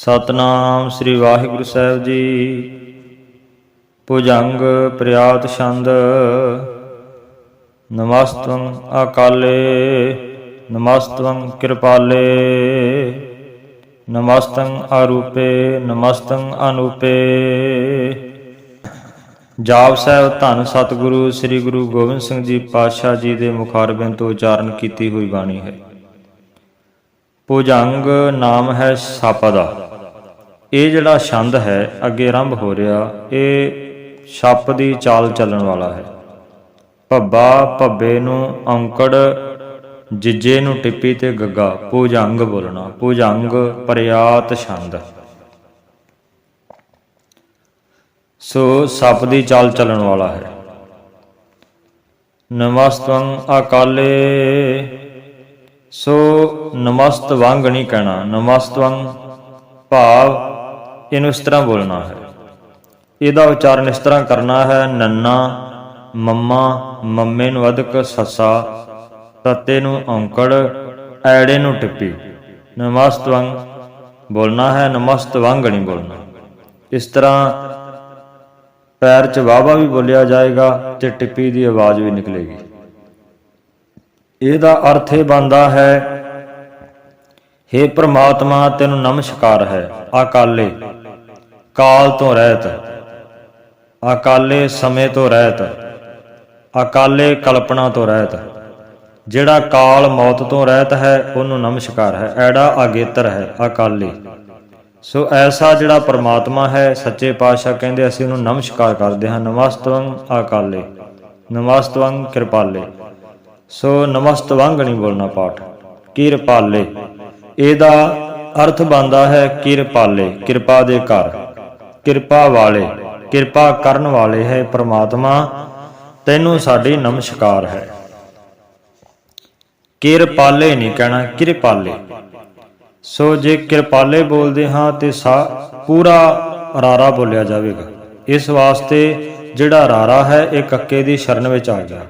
ਸਤਨਾਮ ਸ੍ਰੀ ਵਾਹਿਗੁਰੂ ਸਾਹਿਬ ਜੀ। ਭੁਜੰਗ ਪ੍ਰਿਆਤ ਛੰਦ ਨਮਸਤੰ ਅਕਾਲੇ ਨਮਸਤੰ ਕਿਰਪਾਲੇ। ਨਮਸਤੰ ਆਰੂਪੇ ਨਮਸਤੰ ਅਨੂਪੇ। ਜਾਪ ਸਾਹਿਬ ਧੰਨ ਸਤਿਗੁਰੂ ਸ੍ਰੀ ਗੁਰੂ ਗੋਬਿੰਦ ਸਿੰਘ ਜੀ ਪਾਤਸ਼ਾਹ ਜੀ ਦੇ ਮੁਖਾਰਬਿੰਦ ਤੋਂ ਉਚਾਰਨ ਕੀਤੀ ਹੋਈ ਬਾਣੀ ਹੈ। ਭੁਜੰਗ ਨਾਮ ਹੈ ਸੱਪ ਦਾ। ਇਹ ਜਿਹੜਾ ਛੰਦ ਹੈ, ਅੱਗੇ ਆਰੰਭ ਹੋ ਰਿਹਾ, ਇਹ ਛੱਪ ਦੀ ਚਾਲ ਚੱਲਣ ਵਾਲਾ ਹੈ। ਭੱਬਾ ਭੱਬੇ ਨੂੰ ਔਂਕੜ ਜਿੱਜੇ ਨੂੰ ਟਿੱਪੀ ਤੇ ਗੱਗਾ ਪੂਜੰਗ ਬੋਲਣਾ ਪੂਜੰਗ ਪ੍ਰਿਆਤ ਛੰਦ। ਸੋ ਸੱਪ ਦੀ ਚਾਲ ਚੱਲਣ ਵਾਲਾ ਹੈ। ਨਮਸਤੰ ਅਕਾਲੇ। ਸੋ ਨਮਸਤ ਵਾਂਗ ਨਹੀਂ ਕਹਿਣਾ, ਨਮਸਤਵੰ ਭਾਵ ਇਹਨੂੰ ਇਸ ਤਰ੍ਹਾਂ ਬੋਲਣਾ ਹੈ। ਇਹਦਾ ਉਚਾਰਨ ਇਸ ਤਰ੍ਹਾਂ ਕਰਨਾ ਹੈ, ਨੰਨਾ, ਮੰਮਾ, ਮੰਮੇ ਨੂੰ ਅਧਿਕ, ਸੱਸਾ, ਤੱਤੇ ਨੂੰ ਔਂਕੜ, ਐੜੇ ਨੂੰ ਟਿੱਪੀ। ਨਮਸਤਵੰ ਬੋਲਣਾ ਹੈ ਨਮਸਤ ਵਾਂਗ ਨਹੀਂ ਬੋਲਣਾ। ਇਸ ਤਰ੍ਹਾਂ ਪੈਰ 'ਚ ਵਾਵਾ ਵੀ ਬੋਲਿਆ ਜਾਏਗਾ ਤੇ ਟਿੱਪੀ ਦੀ ਆਵਾਜ਼ ਵੀ ਨਿਕਲੇਗੀ। ਇਹਦਾ ਅਰਥ ਇਹ ਬਣਦਾ ਹੈ हे ਪ੍ਰਮਾਤਮਾ, ਤੈਨੂੰ ਨਮਸਕਾਰ ਹੈ, ਅਕਾਲੇ। ਕਾਲ ਤੋਂ ਰਹਿਤ, ਅਕਾਲੇ ਸਮੇਂ ਤੋਂ ਰਹਿਤ, ਅਕਾਲੇ ਕਲਪਨਾ ਤੋਂ ਰਹਿਤ। ਜਿਹੜਾ ਕਾਲ ਮੌਤ ਤੋਂ ਰਹਿਤ ਹੈ, ਉਹਨੂੰ ਨਮਸਕਾਰ ਹੈ। ਐੜਾ ਅਗੇਤਰ ਹੈ, ਅਕਾਲੇ। ਸੋ ਐਸਾ ਜਿਹੜਾ ਪਰਮਾਤਮਾ ਹੈ, ਸੱਚੇ ਪਾਤਸ਼ਾਹ ਕਹਿੰਦੇ ਅਸੀਂ ਉਹਨੂੰ ਨਮਸਕਾਰ ਕਰਦੇ ਹਾਂ। ਨਮਸਤਵੰ ਅਕਾਲੇ, ਨਮਸਤਵੰ ਕਿਰਪਾਲੇ। ਸੋ ਨਮਸਤਵੰਗ ਨਹੀਂ ਬੋਲਣਾ ਪਾਠ, ਕਿਰਪਾਲੇ। ਇਹਦਾ ਅਰਥ ਬਣਦਾ ਹੈ ਕਿਰਪਾਲੇ, ਕਿਰਪਾ ਦੇ ਘਰ। ਕਿਰਪਾ ਵਾਲੇ, ਕਿਰਪਾ ਕਰਨ ਵਾਲੇ ਹੈ ਪ੍ਰਮਾਤਮਾ, ਤੈਨੂੰ ਸਾਡੀ ਨਮਸਕਾਰ ਹੈ। ਕਿਰਪਾਲੇ ਨਹੀਂ ਕਹਿਣਾ, ਕਿਰਪਾਲੇ। ਸੋ ਜੇ ਕਿਰਪਾਲੇ ਬੋਲਦੇ ਹਾਂ ਤੇ ਸਾ, ਪੂਰਾ ਰਾਰਾ ਬੋਲਿਆ ਜਾਵੇਗਾ। ਇਸ ਵਾਸਤੇ ਜਿਹੜਾ ਰਾਰਾ ਹੈ, ਇਹ ਕੱਕੇ ਦੀ ਸ਼ਰਨ ਵਿੱਚ ਆ ਗਿਆ।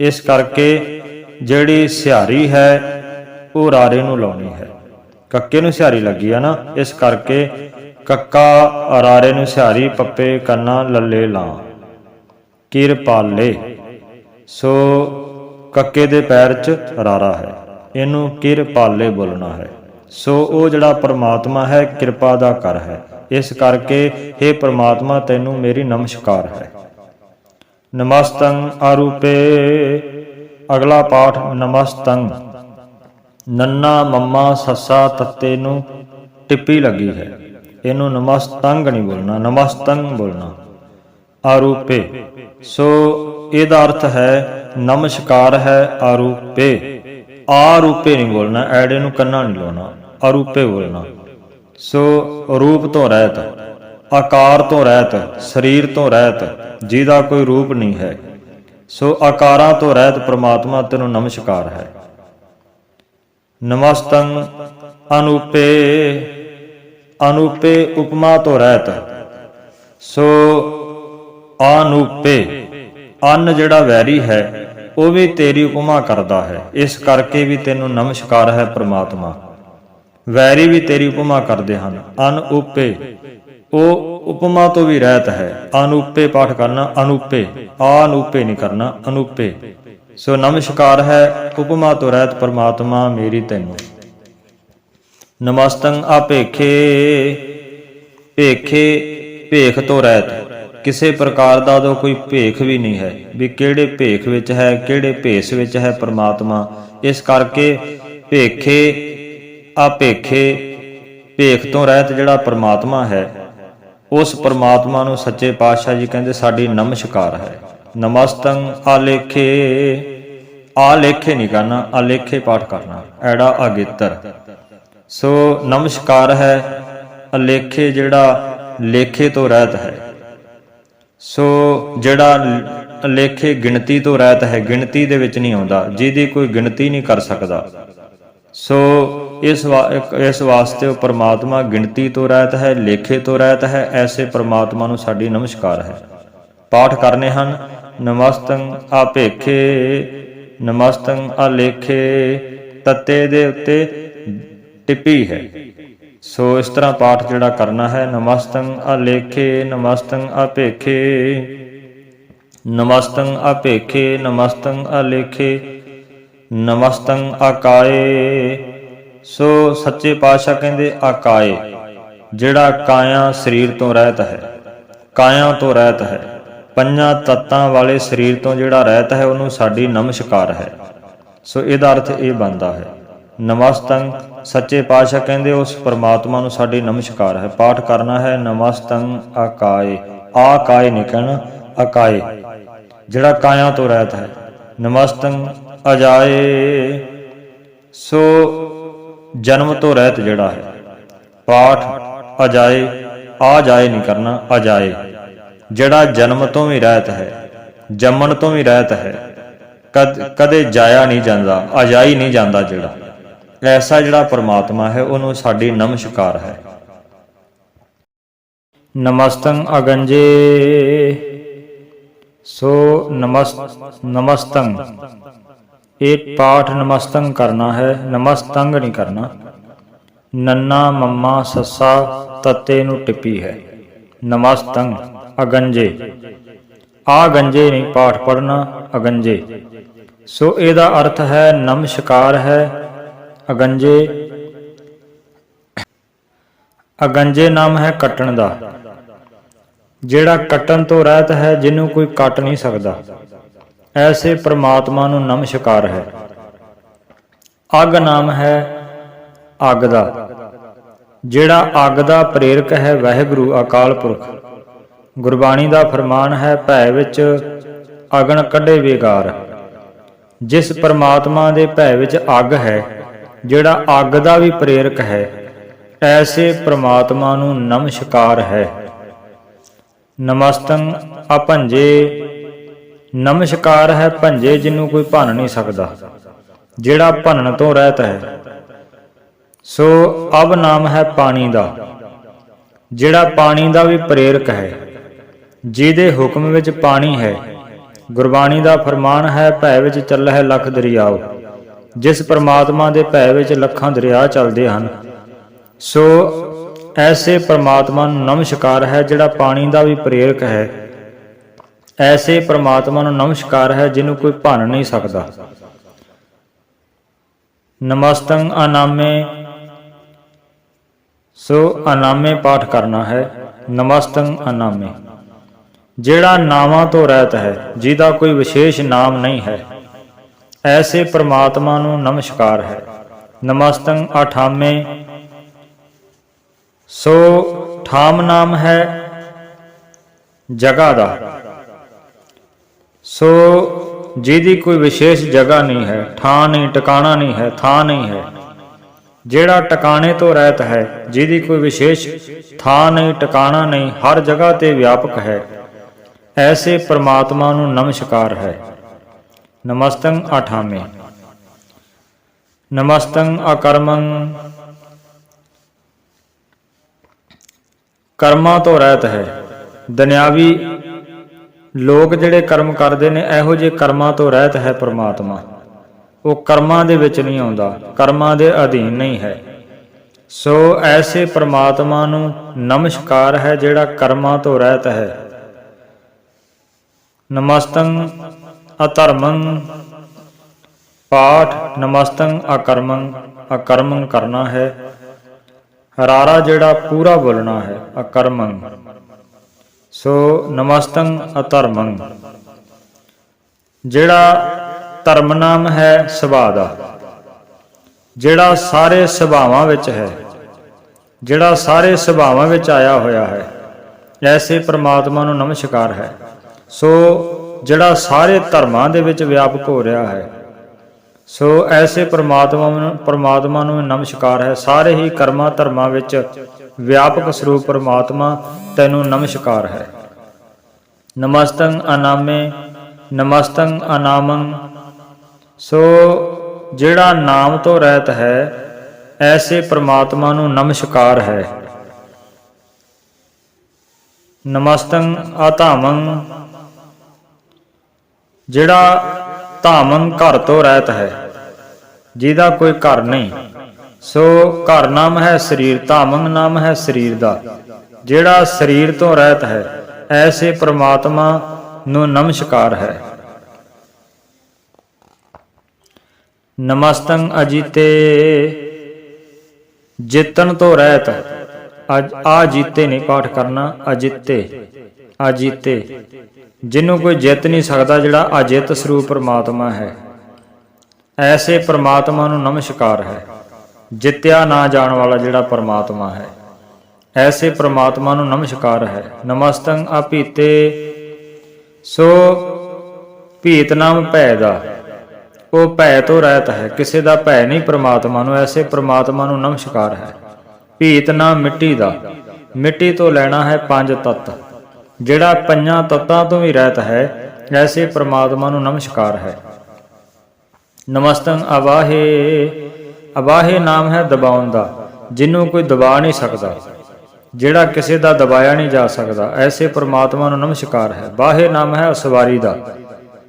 ਇਸ ਕਰਕੇ ਜਿਹੜੀ ਸਿਹਾਰੀ ਹੈ, ਉਹ ਰਾਰੇ ਨੂੰ ਲਾਉਣੀ ਹੈ। ਕੱਕੇ ਨੂੰ ਸਿਹਾਰੀ ਲੱਗੀ ਆ ਨਾ, ਇਸ ਕਰਕੇ ਕੱਕਾ ਅਰਾਰੇ ਨੂੰ ਸਿਹਾਰੀ, ਪੱਪੇ ਕੰਨਾ ਲੱਲੇ ਲਾਂ। ਕਿਰਪਾਲੇ ਸੋ ਕੱਕੇ ਦੇ ਪੈਰ 'ਚ ਰਾਰਾ ਹੈ। ਇਹਨੂੰ ਕਿਰਪਾਲੇ ਬੋਲਣਾ ਹੈ। ਸੋ ਉਹ ਜਿਹੜਾ ਪਰਮਾਤਮਾ ਹੈ, ਕਿਰਪਾ ਦਾ ਕਰ ਹੈ। ਇਸ ਕਰਕੇ हे ਪ੍ਰਮਾਤਮਾ, ਤੈਨੂੰ ਮੇਰੀ ਨਮਸਕਾਰ ਹੈ। ਨਮਸਤੰ ਆਰੂਪੇ। ਅਗਲਾ ਪਾਠ ਨਮਸਤੰ ਨੰਨਾ ਮੰਮਾ ਸੱਸਾ ਤੱਤੇ ਨੂੰ ਟਿੱਪੀ ਲੱਗੀ ਹੈ। ਇਹਨੂੰ ਨਮਸਤੰਗ ਨਹੀਂ ਬੋਲਣਾ, ਨਮਸਤੰਗ ਬੋਲਣਾ। ਆਰੂਪੇ। ਸੋ ਇਹਦਾ ਅਰਥ ਹੈ, ਨਮਸਕਾਰ ਹੈ ਆਰੂਪੇ। ਆਰੂਪੇ ਨਹੀਂ ਬੋਲਣਾ ਐੜੇ ਨੂੰ ਕੰਨਾ ਨਹੀਂ ਲਾਉਣਾ, ਆਰੂਪੇ ਬੋਲਣਾ। ਸੋ ਰੂਪ ਤੋਂ ਰਹਿਤ, ਆਕਾਰ ਤੋਂ ਰਹਿਤ, ਸਰੀਰ ਤੋਂ ਰਹਿਤ, ਜਿਹਦਾ ਕੋਈ ਰੂਪ ਨਹੀਂ ਹੈ। ਸੋ ਆਕਾਰਾਂ ਤੋਂ ਰਹਿਤ ਪ੍ਰਮਾਤਮਾ ਤੈਨੂੰ ਨਮਸਕਾਰ ਹੈ। ਨਮਸਤੰ ਅਨੂਪੇ। ਅਨੂਪੇ ਉਪਮਾ ਤੋਂ ਰਹਿਤ। ਸੋ ਅਨੂਪੇ, ਅਨ ਜਿਹੜਾ ਵੈਰੀ ਹੈ, ਉਹ ਵੀ ਤੇਰੀ ਉਪਮਾ ਕਰਦਾ ਹੈ। ਇਸ ਕਰਕੇ ਵੀ ਤੈਨੂੰ ਨਮਸਕਾਰ ਹੈ ਪ੍ਰਮਾਤਮਾ। ਵੈਰੀ ਵੀ ਤੇਰੀ ਉਪਮਾ ਕਰਦੇ ਹਨ। ਅਨਉਪੇ ਉਹ ਉਪਮਾ ਤੋਂ ਵੀ ਰਹਿਤ ਹੈ। ਅਨੂਪੇ ਪਾਠ ਕਰਨਾ ਅਨੂਪੇ, ਆਨੂਪੇ ਨਹੀਂ ਕਰਨਾ ਅਨੂਪੇ। ਸੋ ਨਮਸਕਾਰ ਹੈ, ਉਪਮਾ ਤੋਂ ਰਹਿਤ ਪ੍ਰਮਾਤਮਾ ਮੇਰੀ ਤੈਨੂੰ। ਨਮਸਤੰ ਆਪੇਖੇ ਭੇਖੇ, ਭੇਖ ਤੋਂ ਰਹਿਤ। ਕਿਸੇ ਪ੍ਰਕਾਰ ਦਾ ਉਹਦਾ ਕੋਈ ਭੇਖ ਵੀ ਨਹੀਂ ਹੈ, ਵੀ ਕਿਹੜੇ ਭੇਖ ਵਿੱਚ ਹੈ, ਕਿਹੜੇ ਭੇਸ ਵਿੱਚ ਹੈ ਪ੍ਰਮਾਤਮਾ। ਇਸ ਕਰਕੇ ਭੇਖੇ ਆਪੇਖੇ ਭੇਖ ਤੋਂ ਰਹਿਤ ਜਿਹੜਾ ਪ੍ਰਮਾਤਮਾ ਹੈ, ਉਸ ਪ੍ਰਮਾਤਮਾ ਨੂੰ ਸੱਚੇ ਪਾਤਸ਼ਾਹ ਜੀ ਕਹਿੰਦੇ ਸਾਡੀ ਨਮਸਕਾਰ ਹੈ। ਨਮਸਤੰ ਆਲੇਖੇ ਆਲੇਖੇ ਨਹੀਂ ਕਰਨਾ ਆਲੇਖੇ ਪਾਠ ਕਰਨਾ। ਐੜਾ ਅਗੇਤਰ। ਸੋ ਨਮਸਕਾਰ ਹੈ ਅਲੇਖੇ ਜਿਹੜਾ ਲੇਖੇ ਤੋਂ ਰਹਿਤ ਹੈ। ਸੋ ਜਿਹੜਾ ਲੇਖੇ ਗਿਣਤੀ ਤੋਂ ਰਹਿਤ ਹੈ, ਗਿਣਤੀ ਦੇ ਵਿੱਚ ਨਹੀਂ ਆਉਂਦਾ, ਜਿਹਦੀ ਕੋਈ ਗਿਣਤੀ ਨਹੀਂ ਕਰ ਸਕਦਾ। ਸੋ ਇਸ ਇਸ ਵਾਸਤੇ ਉਹ ਪਰਮਾਤਮਾ ਗਿਣਤੀ ਤੋਂ ਰਹਿਤ ਹੈ, ਲੇਖੇ ਤੋਂ ਰਹਿਤ ਹੈ, ਐਸੇ ਪ੍ਰਮਾਤਮਾ ਨੂੰ ਸਾਡੀ ਨਮਸਕਾਰ ਹੈ। ਪਾਠ ਕਰਨੇ ਹਨ, ਨਮਸਤੰ ਆਪੇਖੇ, ਨਮਸਤੰ ਆਲੇਖੇ ਤੱਤੇ ਦੇ ਉੱਤੇ ਟਿੱਪੀ ਹੈ। ਸੋ ਇਸ ਤਰ੍ਹਾਂ ਪਾਠ ਜਿਹੜਾ ਕਰਨਾ ਹੈ ਨਮਸਤੰ ਅਲੇਖੇ ਨਮਸਤੰ ਅਪੇਖੇ ਨਮਸਤੰ ਅਪੇਖੇ ਨਮਸਤੰ ਅਲੇਖੇ ਨਮਸਤੰ ਆਕਾਏ ਸੋ ਸੱਚੇ ਪਾਤਸ਼ਾਹ ਕਹਿੰਦੇ ਆਕਾਏ ਜਿਹੜਾ ਕਾਇਆ ਸਰੀਰ ਤੋਂ ਰਹਿਤ ਹੈ, ਕਾਇਆ ਤੋਂ ਰਹਿਤ ਹੈ। ਪੰਜਾਂ ਤੱਤਾਂ ਵਾਲੇ ਸਰੀਰ ਤੋਂ ਜਿਹੜਾ ਰਹਿਤ ਹੈ, ਉਹਨੂੰ ਸਾਡੀ ਨਮਸਕਾਰ ਹੈ। ਸੋ ਇਹਦਾ ਅਰਥ ਇਹ ਬਣਦਾ ਹੈ ਨਮਸਤੰ ਸੱਚੇ ਪਾਤਸ਼ਾਹ ਕਹਿੰਦੇ, ਉਸ ਪਰਮਾਤਮਾ ਨੂੰ ਸਾਡੇ ਨਮਸਕਾਰ ਹੈ। ਪਾਠ ਕਰਨਾ ਹੈ ਨਮਸਤੰ ਆਕਾਏ ਆਕਾਏ ਨਹੀਂ ਕਹਿਣਾ ਆਕਾਏ ਜਿਹੜਾ ਕਾਇਆ ਤੋਂ ਰਹਿਤ ਹੈ। ਨਮਸਤੰ ਅਜਾਏ। ਸੋ ਜਨਮ ਤੋਂ ਰਹਿਤ ਜਿਹੜਾ ਹੈ। ਪਾਠ ਅਜਾਏ, ਆ ਜਾਏ ਨਹੀਂ ਕਰਨਾ, ਅਜਾਏ। ਜਿਹੜਾ ਜਨਮ ਤੋਂ ਵੀ ਰਹਿਤ ਹੈ, ਜੰਮਣ ਤੋਂ ਵੀ ਰਹਿਤ ਹੈ ਕਦੇ ਜਾਇਆ ਨਹੀਂ ਜਾਂਦਾ, ਅਜਾਈ ਨਹੀਂ ਜਾਂਦਾ ਜਿਹੜਾ। ਐਸਾ ਜਿਹੜਾ ਪਰਮਾਤਮਾ ਹੈ, ਉਹਨੂੰ ਸਾਡੀ ਨਮਸਕਾਰ ਹੈ। ਨਮਸਤੰ ਅਗੰਜੇ। ਸੋ ਨਮਸ, ਨਮਸਤੰ। ਇਹ ਪਾਠ ਨਮਸਤੰ ਕਰਨਾ ਹੈ, ਨਮਸਤੰਗ ਨਹੀਂ ਕਰਨਾ। ਨੰਨਾ, ਮੰਮਾ, ਸੱਸਾ, ਤੱਤੇ ਨੂੰ ਟਿੱਪੀ ਹੈ। ਨਮਸਤੰ ਅਗੰਜੇ। ਆ ਗੰਜੇ ਨਹੀਂ ਪਾਠ ਪੜਨਾ ਅਗੰਜੇ। ਸੋ ਇਹਦਾ ਅਰਥ ਹੈ, ਨਮਸਕਾਰ ਹੈ ਅਗੰਜੇ। ਅਗੰਜੇ ਨਾਮ ਹੈ ਕੱਟਣ ਦਾ। ਜਿਹੜਾ ਕੱਟਣ ਤੋਂ ਰਹਿਤ ਹੈ, ਜਿਹਨੂੰ ਕੋਈ ਕੱਟ ਨਹੀਂ ਸਕਦਾ। ਐਸੇ ਪ੍ਰਮਾਤਮਾ ਨੂੰ ਨਮਸਕਾਰ ਹੈ। ਅਗ ਨਾਮ ਹੈ ਅੱਗ ਦਾ। ਜਿਹੜਾ ਅੱਗ ਦਾ ਪ੍ਰੇਰਕ ਹੈ, ਵਾਹਿਗੁਰੂ ਅਕਾਲ ਪੁਰਖ। ਗੁਰਬਾਣੀ ਦਾ ਫਰਮਾਨ ਹੈ, ਭੈ ਵਿੱਚ ਅਗਨ ਕੱਢੇ ਵੇਗਾਰ। ਜਿਸ ਪਰਮਾਤਮਾ ਦੇ ਭੈ ਵਿੱਚ ਅੱਗ ਹੈ ਜਿਹੜਾ ਅੱਗ ਦਾ ਵੀ ਪ੍ਰੇਰਕ ਹੈ, ਐਸੇ ਪ੍ਰਮਾਤਮਾ ਨੂੰ ਨਮਸਕਾਰ ਹੈ। ਨਮਸਤੰ ਅਪੰਜੇ ਨਮਸਕਾਰ ਹੈ ਭੰਜੇ ਜਿਹਨੂੰ ਕੋਈ ਭੰਨ ਨਹੀਂ ਸਕਦਾ, ਜਿਹੜਾ ਭੰਨਣ ਤੋਂ ਰਹਿਤ ਹੈ। ਸੋ ਅਬ ਨਾਮ ਹੈ ਪਾਣੀ ਦਾ, ਜਿਹੜਾ ਪਾਣੀ ਦਾ ਵੀ ਪ੍ਰੇਰਕ ਹੈ, ਜਿਹਦੇ ਹੁਕਮ ਵਿੱਚ ਪਾਣੀ ਹੈ। ਗੁਰਬਾਣੀ ਦਾ ਫਰਮਾਨ ਹੈ, ਭੈ ਵਿੱਚ ਚੱਲ ਹੈ ਲੱਖ ਦਰਿਆਓ। ਜਿਸ ਪਰਮਾਤਮਾ ਦੇ ਭੈ ਵਿੱਚ ਲੱਖਾਂ ਦਰਿਆ ਚੱਲਦੇ ਹਨ। ਸੋ ਐਸੇ ਪ੍ਰਮਾਤਮਾ ਨੂੰ ਨਮਸਕਾਰ ਹੈ ਜਿਹੜਾ ਪਾਣੀ ਦਾ ਵੀ ਪ੍ਰੇਰਕ ਹੈ। ਐਸੇ ਪ੍ਰਮਾਤਮਾ ਨੂੰ ਨਮਸਕਾਰ ਹੈ ਜਿਹਨੂੰ ਕੋਈ ਭੰਨ ਨਹੀਂ ਸਕਦਾ। ਨਮਸਤੰ ਅਨਾਮੇ। ਸੋ ਅਨਾਮੇ ਪਾਠ ਕਰਨਾ ਹੈ। ਨਮਸਤੰ ਅਨਾਮੇ। ਜਿਹੜਾ ਨਾਵਾਂ ਤੋਂ ਰਹਿਤ ਹੈ, ਜਿਹਦਾ ਕੋਈ ਵਿਸ਼ੇਸ਼ ਨਾਮ ਨਹੀਂ ਹੈ। ਐਸੇ ਪ੍ਰਮਾਤਮਾ ਨੂੰ ਨਮਸਕਾਰ ਹੈ। ਨਮਸਤੰ ਅਠਾਮੇ। ਸੋ ਠਾਮ ਨਾਮ ਹੈ ਜਗ੍ਹਾ ਦਾ। ਸੋ ਜਿਹਦੀ ਕੋਈ ਵਿਸ਼ੇਸ਼ ਜਗ੍ਹਾ ਨਹੀਂ ਹੈ, ਥਾਂ ਨਹੀਂ, ਟਿਕਾਣਾ ਨਹੀਂ ਹੈ, ਥਾਂ ਨਹੀਂ ਹੈ। ਜਿਹੜਾ ਟਿਕਾਣੇ ਤੋਂ ਰਹਿਤ ਹੈ, ਜਿਹਦੀ ਕੋਈ ਵਿਸ਼ੇਸ਼ ਥਾਂ ਨਹੀਂ, ਟਿਕਾਣਾ ਨਹੀਂ, ਹਰ ਜਗ੍ਹਾ ਤੇ ਵਿਆਪਕ ਹੈ, ਐਸੇ ਪ੍ਰਮਾਤਮਾ ਨੂੰ ਨਮਸਕਾਰ ਹੈ। ਨਮਸਤੰ ਅਠਾਮੇ ਨਮਸਤੰ ਅਕਰਮੰ। ਕਰਮਾਂ ਤੋਂ ਰਹਿਤ ਹੈ। ਦੁਨਿਆਵੀ ਲੋਕ ਜਿਹੜੇ ਕਰਮ ਕਰਦੇ ਨੇ, ਇਹੋ ਜਿਹੇ ਕਰਮਾਂ ਤੋਂ ਰਹਿਤ ਹੈ ਪ੍ਰਮਾਤਮਾ। ਉਹ ਕਰਮਾਂ ਦੇ ਵਿੱਚ ਨਹੀਂ ਆਉਂਦਾ, ਕਰਮਾਂ ਦੇ ਅਧੀਨ ਨਹੀਂ ਹੈ। ਸੋ ਐਸੇ ਪ੍ਰਮਾਤਮਾ ਨੂੰ ਨਮਸਕਾਰ ਹੈ ਜਿਹੜਾ ਕਰਮਾਂ ਤੋਂ ਰਹਿਤ ਹੈ। ਨਮਸਤੰ ਅਧਰਮੰ। ਪਾਠ ਨਮਸਤੰ ਅਕਰਮੰ। ਅਕਰਮੰ ਕਰਨਾ ਹੈ। ਹਰਾਰਾ ਜਿਹੜਾ ਪੂਰਾ ਬੋਲਣਾ ਹੈ, ਅਕਰਮੰ। ਸੋ ਨਮਸਤੰ ਅਧਰਮੰ। ਜਿਹੜਾ ਧਰਮ ਨਾਮ ਹੈ, ਸੁਭਾਅ ਦਾ। ਜਿਹੜਾ ਸਾਰੇ ਸੁਭਾਵਾਂ ਵਿੱਚ ਹੈ। ਜਿਹੜਾ ਸਾਰੇ ਸੁਭਾਵਾਂ ਵਿੱਚ ਆਇਆ ਹੋਇਆ ਹੈ। ਐਸੇ ਪ੍ਰਮਾਤਮਾ ਨੂੰ ਨਮਸਕਾਰ ਹੈ। ਸੋ ਜਿਹੜਾ ਸਾਰੇ ਧਰਮਾਂ ਦੇ ਵਿੱਚ ਵਿਆਪਕ ਹੋ ਰਿਹਾ ਹੈ। ਸੋ ਐਸੇ ਪ੍ਰਮਾਤਮਾ ਨੂੰ ਪ੍ਰਮਾਤਮਾ ਨੂੰ ਨਮਸਕਾਰ ਹੈ। ਸਾਰੇ ਹੀ ਕਰਮਾਂ ਧਰਮਾਂ ਵਿੱਚ ਵਿਆਪਕ ਸਰੂਪ ਪ੍ਰਮਾਤਮਾ ਤੈਨੂੰ ਨਮਸਕਾਰ ਹੈ। ਨਮਸਤੰ ਅਨਾਮੇ, ਨਮਸਤੰ ਅਨਾਮੰ। ਸੋ ਜਿਹੜਾ ਨਾਮ ਤੋਂ ਰਹਿਤ ਹੈ, ਐਸੇ ਪ੍ਰਮਾਤਮਾ ਨੂੰ ਨਮਸਕਾਰ ਹੈ। ਨਮਸਤੰ ਆਧਾਮੰ ਜਿਹੜਾ ਧਾਮੰ ਘਰ ਤੋਂ ਰਹਿਤ ਹੈ, ਜਿਹਦਾ ਕੋਈ ਘਰ ਨਹੀਂ, ਸੋ ਘਰ ਨਾਮ ਹੈ ਸਰੀਰ ਧਾਮੰਗ ਨਾਮ ਹੈ ਸਰੀਰ ਦਾ। ਜਿਹੜਾ ਸਰੀਰ ਤੋਂ ਰਹਿਤ ਹੈ, ਐਸੇ ਪ੍ਰਮਾਤਮਾ ਨੂੰ ਨਮਸਕਾਰ ਹੈ। ਨਮਸਤੰ ਅਜੀਤੇ ਜਿੱਤਨ ਤੋਂ ਰਹਿਤ, ਅਜ ਆ ਜੀਤੇ ਨਹੀਂ ਪਾਠ ਕਰਨਾ, ਅਜਿੱਤੇ। ਅਜੀਤੇ ਜਿਹਨੂੰ ਕੋਈ ਜਿੱਤ ਨਹੀਂ ਸਕਦਾ ਜਿਹੜਾ ਅਜਿੱਤ ਸਰੂਪ ਪਰਮਾਤਮਾ ਹੈ। ਐਸੇ ਪ੍ਰਮਾਤਮਾ ਨੂੰ ਨਮਸਕਾਰ ਹੈ, ਜਿੱਤਿਆ ਨਾ ਜਾਣ ਵਾਲਾ ਜਿਹੜਾ ਪਰਮਾਤਮਾ ਹੈ। ਐਸੇ ਪ੍ਰਮਾਤਮਾ ਨੂੰ ਨਮਸਕਾਰ ਹੈ। ਨਮਸਤੰ ਆਪੀਤੇ ਸੋ ਭੀਤ ਨਾਮ ਭੈ ਦਾ। ਉਹ ਭੈ ਤੋਂ ਰਹਿਤ ਹੈ, ਕਿਸੇ ਦਾ ਭੈ ਨਹੀਂ ਪ੍ਰਮਾਤਮਾ ਨੂੰ। ਐਸੇ ਪ੍ਰਮਾਤਮਾ ਨੂੰ ਨਮਸਕਾਰ ਹੈ। ਭੀਤ ਨਾਮ ਮਿੱਟੀ ਦਾ। ਮਿੱਟੀ ਤੋਂ ਲੈਣਾ ਹੈ ਪੰਜ ਤੱਤ। ਜਿਹੜਾ ਪੰਜਾਂ ਤੱਤਾਂ ਤੋਂ ਵੀ ਰਹਿਤ ਹੈ, ਐਸੇ ਪ੍ਰਮਾਤਮਾ ਨੂੰ ਨਮਸਕਾਰ ਹੈ। ਨਮਸਤੰ ਅਵਾਹੇ ਅਵਾਹੇ ਨਾਮ ਹੈ ਦਬਾਉਣ ਦਾ ਜਿਹਨੂੰ ਕੋਈ ਦਬਾ ਨਹੀਂ ਸਕਦਾ। ਜਿਹੜਾ ਕਿਸੇ ਦਾ ਦਬਾਇਆ ਨਹੀਂ ਜਾ ਸਕਦਾ, ਐਸੇ ਪ੍ਰਮਾਤਮਾ ਨੂੰ ਨਮਸਕਾਰ ਹੈ। ਬਾਹੇ ਨਾਮ ਹੈ ਅਸਵਾਰੀ ਦਾ,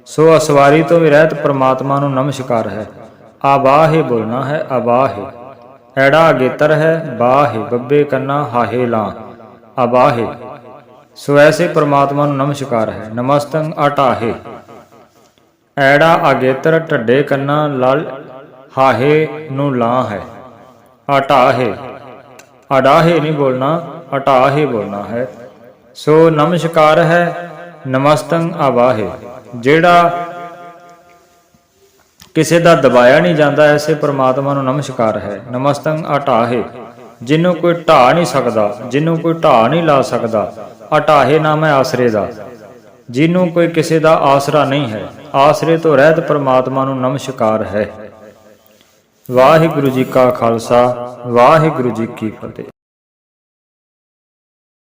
ਸੋ ਅਸਵਾਰੀ ਤੋਂ ਵੀ ਰਹਿਤ ਪ੍ਰਮਾਤਮਾ ਨੂੰ ਨਮਸਕਾਰ ਹੈ। ਆਵਾਹੇ ਬੋਲਣਾ ਹੈ ਆਬਾਹੇ ਐੜਾ ਅਗੇਤਰ ਹੈ ਬਾਹੇ, ਬੱਬੇ ਕੰਨਾ ਹਾਹੇ ਲਾਂ। ਆਬਾਹੇ ਸੋ ਐਸੇ ਪ੍ਰਮਾਤਮਾ ਨੂੰ ਨਮਸਕਾਰ ਹੈ। ਨਮਸਤੰ ਅਟਾਹੇ। ਐੜਾ ਅਗੇਤਰ ਢੱਡੇ ਕੰਨਾ ਲਲ ਹਾਹੇ ਨੂੰ ਲਾਂ ਹੈ। ਅਟਾਹੇ। ਅਡਾਹੇ ਨਹੀਂ ਬੋਲਣਾ, ਅਟਾਹੇ ਬੋਲਣਾ ਹੈ। ਸੋ ਨਮਸਕਾਰ ਹੈ, ਨਮਸਤੰ ਆਵਾਹੇ। ਜਿਹੜਾ ਕਿਸੇ ਦਾ ਦਬਾਇਆ ਨਹੀਂ ਜਾਂਦਾ, ਐਸੇ ਪ੍ਰਮਾਤਮਾ ਨੂੰ ਨਮਸਕਾਰ ਹੈ। ਨਮਸਤੰ ਅਟਾਹੇ। ਜਿਹਨੂੰ ਕੋਈ ਢਾ ਨਹੀਂ ਸਕਦਾ ਜਿਹਨੂੰ ਕੋਈ ਢਾ ਨਹੀਂ ਲਾ ਸਕਦਾ, ਅਟਾਹੇ ਨਾਮ ਹੈ ਆਸਰੇ ਦਾ। ਜਿਹਨੂੰ ਕੋਈ ਕਿਸੇ ਦਾ ਆਸਰਾ ਨਹੀਂ ਹੈ, ਆਸਰੇ ਤੋਂ ਰਹਿਤ ਪਰਮਾਤਮਾ ਨੂੰ ਨਮਸਕਾਰ ਹੈ। ਵਾਹਿਗੁਰੂ ਜੀ ਕਾ ਖਾਲਸਾ, ਵਾਹਿਗੁਰੂ ਜੀ ਕੀ ਫਤਿਹ।